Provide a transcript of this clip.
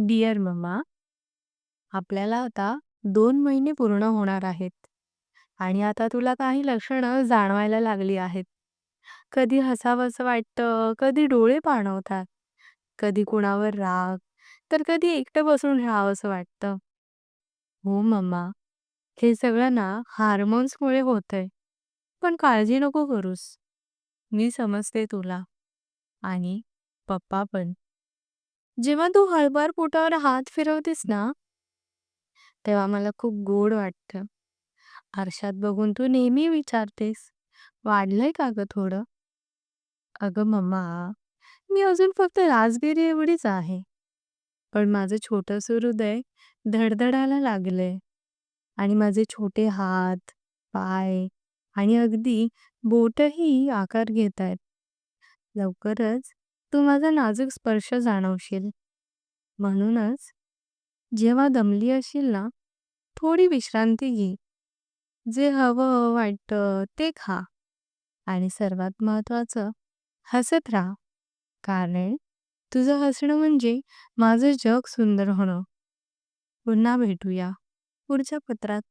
Dear mamma, आपल्याला आता दोन महिने पूर्ण होणार आहेत आणि आता तुला काही लक्षणं जाणवायला लागली आहेत. कधी हसावंसं वाटतं, कधी डोळे पाणवतात, कधी कुणावर राग, तर कधी एकटं बसून राहावंसं वाटतं. हो मम्मा, हे सगळं ना हार्मोन्समुळे होतंय. पण काळजी नको करूस. मी समजते तुला आणि पप्पा पण. जेव्हा तू हळभार पोटावर हात फिरवतेस ना, तेव्हा मला खूप गोड वाटतं. आरशात बघून तू नेहमी विचारतेस, वाढलंय का ग थोडं? अगं मम्मा, मी अजून फक्त राजगिरी एवढीच आहे. पण माझं छोटंसं हृदय धडधडायला लागलंय आणि माझे छोटे हात, पाय आणि अगदी बोटही आकार घेतायत. लवकरच तू माझा नाजूक स्पर्श जाणवशील. म्हणूनच जेव्हा दमली असशील ना, थोडी विश्रांती घे. जे हवं वाटतं ते खा आणि सर्वात महत्त्वाचं हसत राहा. कारण तुझं हसणं म्हणजे माझं जग सुंदर होणं. पुन्हा भेटूया पुढच्या पत्रात.